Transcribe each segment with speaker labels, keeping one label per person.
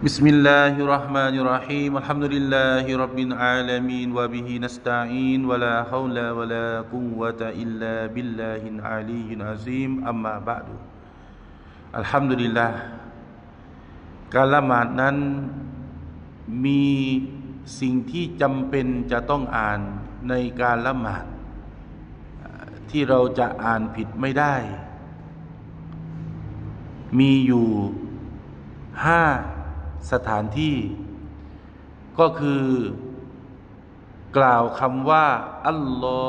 Speaker 1: بسم الله الرحمن الرحيم الحمد لله رب العالمين وبه نستعين ولا حول ولا قوة إلا بالله العلي العظيم أما بعد الحمد لله การละหมาดนั้นมีสิ่งที่จำเป็นจะต้องอ่านในการละหมาด ที่เราจะอ่านผิดไม่ได้ มีอยู่ห้า สถานที่ ก็คือกล่าวคำว่า อัลลอ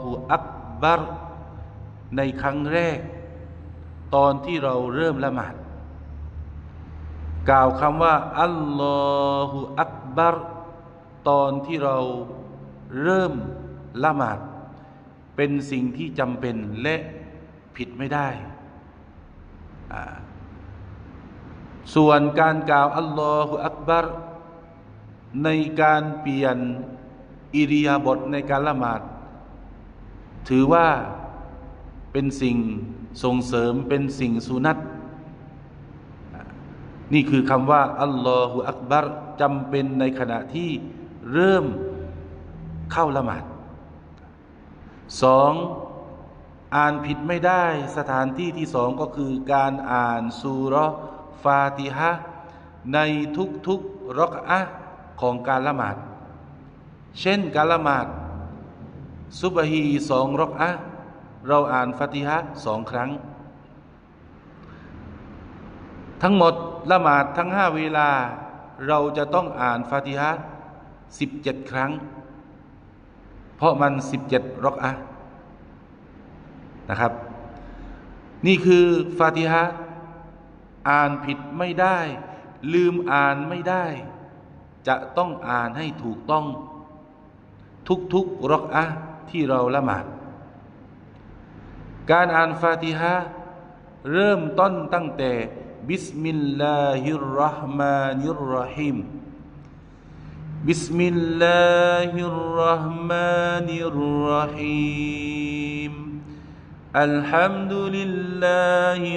Speaker 1: ฮฺอักบัรในครั้งแรก ตอนที่เราเริ่มละหมาดกล่าวคำว่า อัลลอฮฺอักบัรตอนที่เราเริ่มละหมาด เป็นสิ่งที่จำเป็นและผิดไม่ได้ ส่วนการกล่าวอัลลอฮฺอักบัรในการเปลี่ยนอิริยาบถในการละหมาด ถือว่าเป็นสิ่งส่งเสริมเป็นสิ่งสุนัตนี่คือคำว่าอัลลอฮฺอักบัรจำเป็นในขณะที่เริ่มเข้าละหมาดสองอ่านผิดไม่ได้สถานที่ที่สองก็คือการอ่านซูรอ ฟาติฮะในทุกๆรอกอะของการละหมาด เช่นการละหมาด ซุบฮีสองรอกอะเราอ่านฟาติฮะสองครั้ง ทั้งหมดละหมาดทั้งห้าเวลา เราจะต้องอ่านฟาติฮะสิบเจ็ดครั้ง เพราะมันสิบเจ็ดรอกอะนะครับ นี่คือฟาติฮะ อ่านผิดไม่ได้ ลืมอ่านไม่ได้ จะต้องอ่านให้ถูกต้อง ทุกๆรอกอะที่เราละหมาด การอ่านฟาติฮะเริ่มต้นตั้งแต่บิสมิลลาฮิรราะห์มานิรราะฮิมบิสมิลลาฮิรราะห์มานิรราะฮิมอัลฮัมดุลิลลาฮิ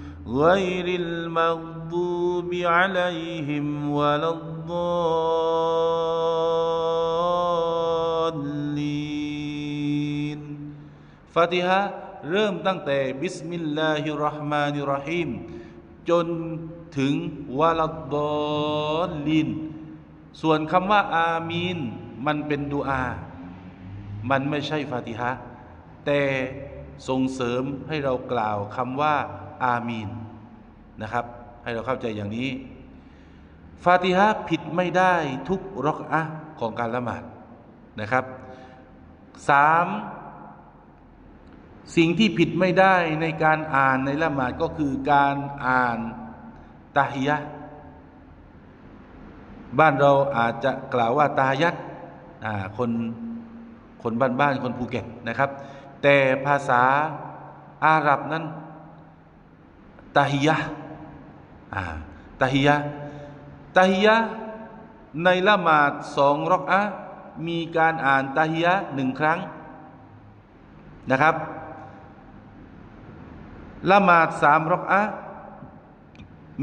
Speaker 1: غير المغضوب عليهم ولا الضالين ฟาติฮะเริ่มตั้งแต่บิสมิลลาฮิรราะห์มานิรราะฮีมจนถึงวะลัดดอลลิน ส่วนคำว่า อามีน มันเป็นดูอา มันไม่ใช่ฟาติฮะแต่ส่งเสริมให้เรากล่าวคำว่า อามีนนะครับ ให้เราเข้าใจอย่างนี้ ฟาติฮะผิดไม่ได้ทุกรอกอะของการละหมาดนะครับสามสิ่งที่ผิดไม่ได้ในการอ่านในละหมาดก็คือการอ่านตาฮิยะบ้านเราอาจจะกล่าวว่าตายัดคนคนบ้านบ้านคนภูเก็ตนะครับ แต่ภาษาอาหรับนั้น ตาฮิยะตาฮิยะตาฮิยะในละหมาดสองรอกอะมีการอ่านตาฮิยะหนึ่งครั้งนะครับละหมาดสามรอกอะ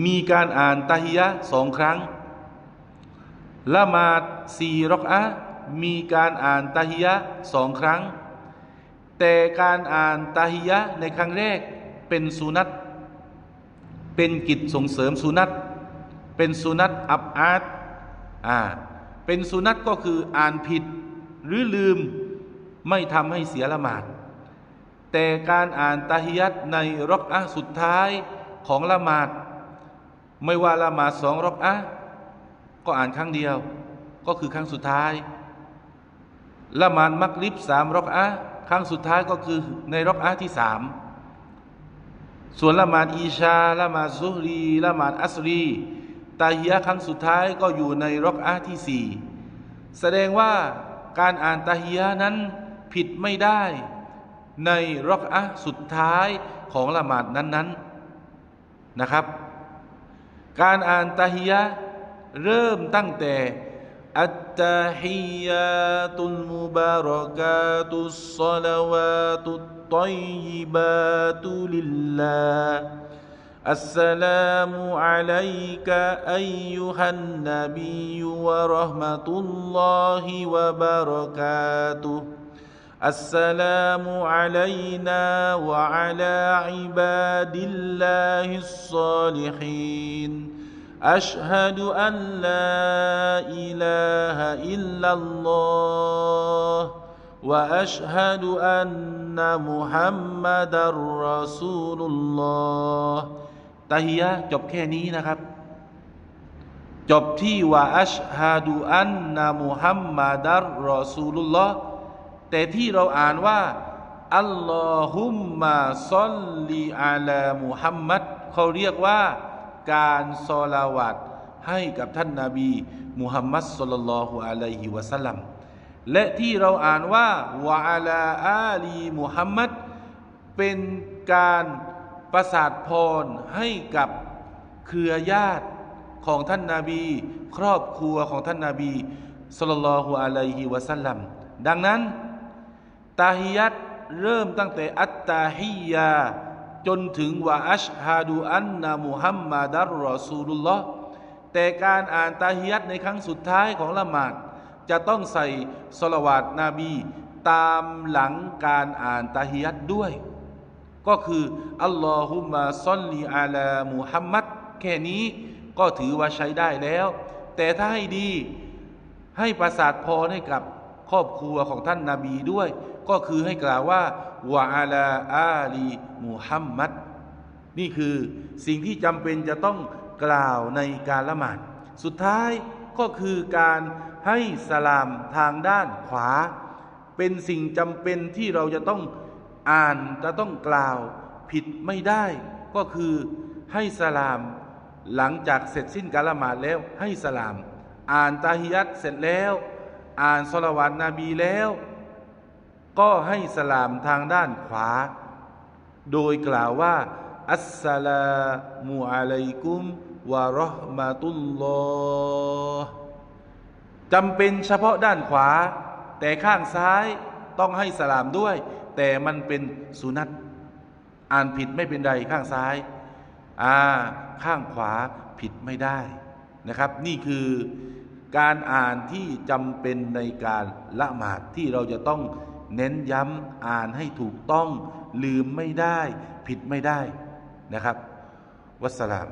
Speaker 1: มีการอ่านตาฮิยะสองครั้งละหมาดสี่รอกอะมีการอ่านตาฮิยะสองครั้ง แต่การอ่านตาฮิยะในครั้งแรกเป็นสุนัต เป็นกิจส่งเสริมสุนัตเป็นสุนัตอับอาดอ่าเป็นสุนัตก็คืออ่านผิดหรือลืมไม่ทำให้เสียละหมาด แต่การอ่านตาฮิยัตในรอกอะสุดท้ายของละหมาด ไม่ว่าละหมาดสองรอกอะก็อ่านครั้งเดียว ก็คือครั้งสุดท้ายละหมาดมักริบสามรอกอะครั้งสุดท้ายก็คือในรอกอะที่สาม ส่วนละหมาดอีชาละหมาดซุฮรีละหมาดอัสรีตาฮิยะครั้งสุดท้ายก็อยู่ในรอกอะที่สี่แสดงว่าการอ่านตาฮิยะนั้นผิดไม่ได้ในรอกอะสุดท้ายของละหมาดนั้นๆนะครับ การอ่านตาฮิยะเริ่มตั้งแต่ التحيات المباركات الصلوات الطيبات لله. السلام عليك أيها النبي ورحمة الله وبركاته. السلام علينا وعلى عباد الله الصالحين. أشهد أن لا إله إلا الله وأشهد أن محمدا رسول الله ตาฮิยะห์จบแค่นี้นะครับ จบที่ว่าอัชฮาดูอันนามุฮัมมัดรรอซูลุลลอฮ์แต่ที่เราอ่านว่า อัลลอฮุมมาซอลลีอาลามุฮัมมัดเขาเรียกว่า การซอลาวัดให้กับท่านนาบีมุฮัมมัดสุลลัลลอฮุอะลัยฮิวะสัลลัมและที่เราอ่านว่าวะอาลาอาลีมุฮัมมัดเป็นการประสาทพรให้กับเครือญาติของท่านนาบี ครอบครัวของท่านนาบีสุลลัลลอฮุอะลัยฮิวะสัลลัมดังนั้นตาฮิยัตเริ่มตั้งแต่อัตตาฮิยา จนถึงว่าอัชฮาดูอันนามุฮัมมัดัรรอซูลุลลอฮ์แต่การอ่านตาฮิยัตในครั้งสุดท้ายของละหมาด จะต้องใส่สลวาตนาบี ตามหลังการอ่านตาฮิยัตด้วย ก็คืออัลลอฮุมะซอลลีอาลามุฮัมมัดแค่นี้ก็ถือว่าใช้ได้แล้ว แต่ถ้าให้ดีให้ประสาทพรให้กับครอบครัวของท่านนาบีด้วย ก็คือให้กล่าวว่าวะอาลาอาลีมุฮัมมัดนี่คือสิ่งที่จำเป็นจะต้องกล่าวในการละหมาด สุดท้ายก็คือการให้สลามทางด้านขวา เป็นสิ่งจำเป็นที่เราจะต้องอ่านจะต้องกล่าวผิดไม่ได้ ก็คือให้สลาม หลังจากเสร็จสิ้นการละหมาดแล้วให้สลาม อ่านตาฮิยัตเสร็จแล้ว อ่านสลาวาตนาบีแล้ว ก็ให้สลามทางด้านขวา โดยกล่าวว่า อัสสลามุอะลัยกุมวะราะห์มะตุลลอฮ์จำเป็นเฉพาะด้านขวา แต่ข้างซ้ายต้องให้สลามด้วย แต่มันเป็นสุนัตอ่านผิดไม่เป็นไรข้างซ้ายอ่าข้างขวาผิดไม่ได้นะครับ นี่คือการอ่านที่จำเป็นในการละหมาดที่เราจะต้อง เน้นย้ำอ่านให้ถูกต้อง ลืมไม่ได้ ผิดไม่ได้นะครับ วัสสลาม